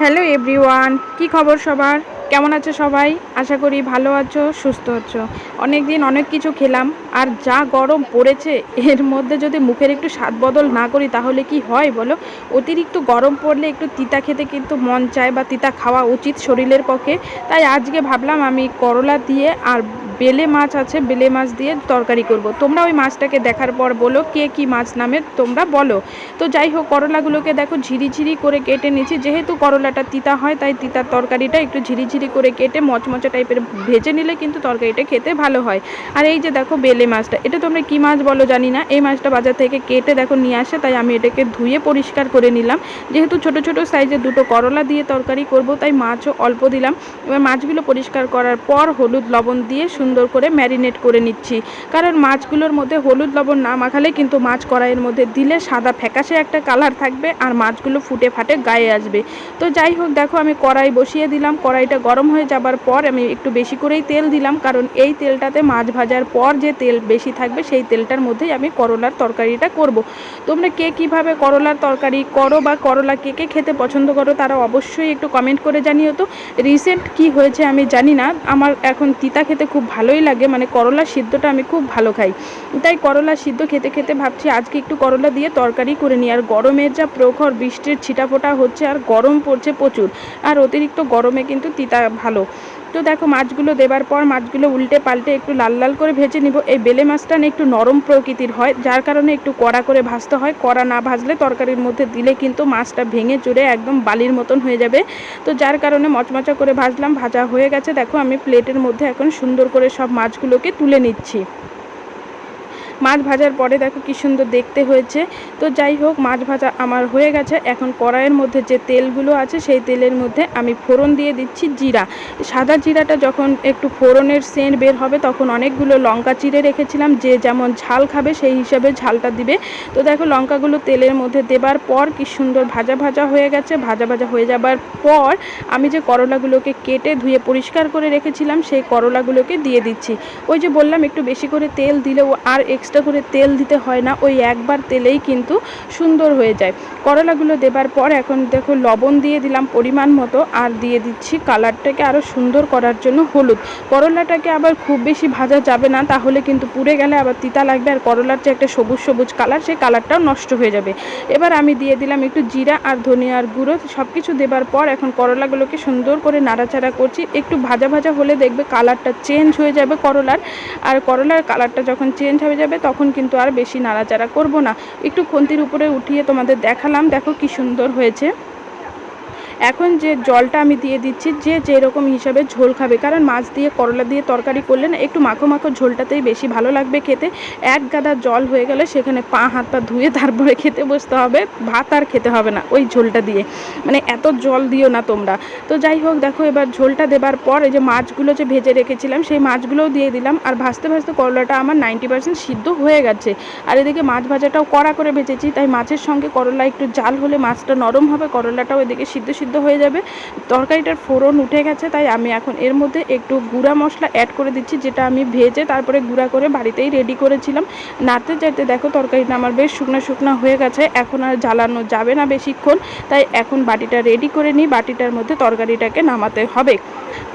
Hello everyone, কি খবর সবার? কেমন আছো সবাই? আশা করি ভালো আছো, সুস্থ আছো। অনেক দিন অনেক কিছু খেলাম, আর যা গরম পড়েছে, এর মধ্যে যদি মুখের একটু স্বাদ বদল না করি, তাহলে কি হয় বলো? অতিরিক্ত গরম পড়লে একটু তিতা খেতে কিন্তু মন চায় বা তিতা খাওয়া উচিত শরীরের পক্ষে। তাই আজকে ভাবলাম আমি করলা দিয়ে আর বেলে মাছ আছে, বেলে মাছ দিয়ে তরকারি করব। তোমরা ওই মাছটাকে দেখার পর বলো, কে কি মাছ নামে তোমরা বলো। তো যাই হোক, করলাগুলোকে দেখো, ঝিরিঝিরি করে কেটে নিচ্ছি যেহেতু করলাটা তিতা হয়, তাই তিতার তরকারিটা একটু ঝিরিঝিরি করে কেটে মচমচা টাইপের ভেজে নিলে কিন্তু তরকারিটা খেতে ভালো হয়। আর এই যে দেখো বেলে মাছটা, এটা তোমরা কি মাছ বলো জানি না। এই মাছটা বাজার থেকে কেটে দেখো নিয়ে আসে, তাই আমি এটাকে ধুয়ে পরিষ্কার করে নিলাম। যেহেতু ছোট ছোট সাইজের দুটো করলা দিয়ে তরকারি করব, তাই মাছও অল্প দিলাম। এবার মাছগুলো পরিষ্কার করার পর হলুদ লবণ দিয়ে সুন্দর করে ম্যারিনেট করে নিচ্ছি। কারণ মাছগুলোর মধ্যে হলুদ লবণ না মাখালে কিন্তু মাছ কড়াইয়ের মধ্যে দিলে সাদা ফ্যাকাশে একটা কালার থাকবে আর মাছগুলো ফুটে ফাটে গায়ে আসবে। তো যাই হোক, দেখো আমি কড়াই বসিয়ে দিলাম। কড়াইটা গরম হয়ে যাবার পর আমি একটু বেশি করেই তেল দিলাম। কারণ এই তেলটাতে মাছ ভাজার পর যে তেল বেশি থাকবে, সেই তেলটার মধ্যেই আমি করলার তরকারিটা করব। তোমরা কে কীভাবে করলার তরকারি করো বা করলা কে কে খেতে পছন্দ করো, তারা অবশ্যই একটু কমেন্ট করে জানিও তো। রিসেন্ট কি হয়েছে আমি জানি না। আমার এখন তিতা খেতে খুব ভালোই লাগে। মানে করলা সিদ্ধটা আমি খুব ভালো খাই। তাই করলা সিদ্ধ খেতে খেতে ভাবছি আজকে একটু করলা দিয়ে তরকারি করে নিই। আর গরমের যা প্রখর বৃষ্টির ছিটাফোটা হচ্ছে আর গরম পড়ছে প্রচুর। আর অতিরিক্ত গরমে কিন্তু তিতা ভালো। তো দেখো মাছগুলো দেবার পর মাছগুলো উল্টে পাল্টে একটু লাল লাল করে ভেজে নিব। এই বেলে মাছটা না একটু নরম প্রকৃতির হয়, যার কারণে একটু কড়া করে ভাজতে হয়। কড়া না ভাজলে তরকারির মধ্যে দিলে কিন্তু মাছটা ভেঙে চুড়ে একদম বালির মতন হয়ে যাবে। তো যার কারণে মচমচা করে ভাজলাম, ভাজা হয়ে গেছে। দেখো আমি প্লেটের মধ্যে এখন সুন্দর করে সব মাছগুলোকে তুলে নিচ্ছি। মাছ ভাজার পরে দেখো কি সুন্দর দেখতে হয়েছে। তো যাই হোক, মাছ ভাজা আমার হয়ে গেছে। এখন কড়াইয়ের মধ্যে যে তেলগুলো আছে, সেই তেলের মধ্যে আমি ফোড়ন দিয়ে দিচ্ছি জিরা। সাদা জিরাটা যখন একটু ফোড়নের সেন্ট বের হবে, তখন অনেকগুলো লঙ্কা চিড়ে রেখেছিলাম। যে যেমন ঝাল খাবে, সেই হিসাবে ঝালটা দিবে। তো দেখো লঙ্কাগুলো তেলের মধ্যে দেবার পর কি সুন্দর ভাজা ভাজা হয়ে গেছে। ভাজা ভাজা হয়ে যাবার পর আমি যে করলাগুলোকে কেটে ধুয়ে পরিষ্কার করে রেখেছিলাম, সেই করলাগুলোকে দিয়ে দিচ্ছি। ওই যে বললাম, একটু বেশি করে তেল দিলেও আর এক্সট্রা করে তেল দিতে হয় না, ওই একবার তেলেই কিন্তু সুন্দর হয়ে যায়। করলাগুলো দেবার পর এখন দেখো লবণ দিয়ে দিলাম পরিমাণ মতো, আর দিয়ে দিচ্ছি কালারটাকে আরও সুন্দর করার জন্য হলুদ। করলাটাকে আবার খুব বেশি ভাজা যাবে না, তাহলে কিন্তু পুড়ে গেলে আবার তিতা লাগবে, আর করলার যে একটা সবুজ সবুজ কালার, সেই কালারটাও নষ্ট হয়ে যাবে। এবার আমি দিয়ে দিলাম একটু জিরা আর ধনিয়ার গুঁড়ো সব কিছু দেবার পর এখন করলাগুলোকে সুন্দর করে নাড়াচাড়া করছি। একটু ভাজা ভাজা হলে দেখবে কালারটা চেঞ্জ হয়ে যাবে করলার, আর করলার কালারটা যখন চেঞ্জ হয়ে যাবে তখন কিন্তু আর বেশি নাড়াচাড়া করব না। একটু খন্তির উপরে উঠিয়ে তোমাদের দেখালাম, দেখো কি সুন্দর হয়েছে। এখন যে জলটা আমি দিয়ে দিচ্ছি, যে যেরকম হিসাবে ঝোল খাবে, কারণ মাছ দিয়ে, করলা দিয়ে তরকারি করলে না একটু মাখো মাখো ঝোলটাতেই বেশি ভালো লাগবে খেতে। এক গাদা জল হয়ে গেলে সেখানে পা, হাত, পা ধুয়ে তারপরে খেতে বসতে হবে, ভাত আর খেতে হবে না ওই ঝোলটা দিয়ে। মানে এত জল দিও না তোমরা। তো যাই হোক, দেখো এবার ঝোলটা দেবার পর এই যে মাছগুলো যে ভেজে রেখেছিলাম, সেই মাছগুলোও দিয়ে দিলাম। আর ভাজতে ভাজতে করলাটা আমার নাইনটি পার্সেন্ট সিদ্ধ হয়ে গেছে। আর এদিকে মাছ ভাজাটাও কড়া করে ভেজেছি, তাই মাছের সঙ্গে করলা একটু জাল হলে মাছটা নরম হবে, করলাটাও এদিকে সিদ্ধ সিদ্ধ হয়ে যাবে। তরকারিটার ফোড়ন উঠে গেছে, তাই আমি এখন এর মধ্যে একটু গুঁড়া মশলা অ্যাড করে দিচ্ছি, যেটা আমি ভেজে তারপরে গুঁড়া করে বাড়িতেই রেডি করেছিলাম। নাড়তে চাইতে দেখো তরকারিটা আমার বেশ শুকনো শুকনো হয়ে গেছে, এখন আর জ্বালানো যাবে না বেশিক্ষণ, তাই এখন বাটিটা রেডি করে নিই, বাটিটার মধ্যে তরকারিটাকে নামাতে হবে।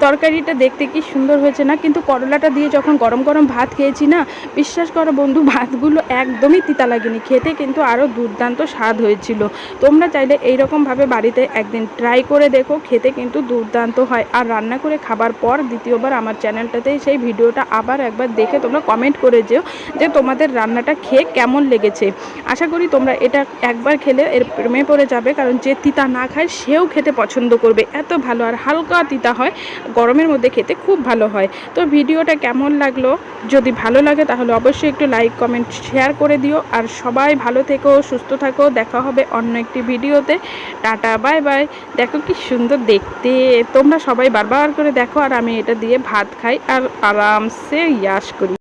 তরকারিটা দেখতে কি সুন্দর হয়েছে না, কিন্তু করলাটা দিয়ে যখন গরম গরম ভাত খেয়েছি না, বিশ্বাস করো বন্ধু, ভাতগুলো একদমই তিতা লাগেনি, খেতে কিন্তু আরও দুর্দান্ত স্বাদ হয়েছিল। তোমরা চাইলে এইরকমভাবে বাড়িতে একদিন ট্রাই করে দেখো, খেতে কিন্তু দুর্দান্ত হয়। আর রান্না করে খাবার পর দ্বিতীয়বার আমার চ্যানেলটাতে সেই ভিডিওটা আবার একবার দেখে তোমরা কমেন্ট করে যেও যে তোমাদের রান্নাটা খেয়ে কেমন লেগেছে। আশা করি তোমরা এটা একবার খেলে এর প্রেমে পড়ে যাবে, কারণ যে তিতা না খায় সেও খেতে পছন্দ করবে। এত ভালো আর হালকা তিতা হয়, গরমের মধ্যে খেতে খুব ভালো হয়। তো ভিডিওটা কেমন লাগল? যদি ভালো লাগে তাহলে অবশ্যই একটু লাইক কমেন্ট শেয়ার করে দিও। আর সবাই ভালো থেকো, সুস্থ থাকো। দেখা হবে অন্য একটি ভিডিওতে। টাটা বাই বাই দেখো কি সুন্দর দেখতে। তোমরা সবাই বারবার করে দেখো আর আমি এটা দিয়ে ভাত খাই আর আরামসে ইয়াস করি।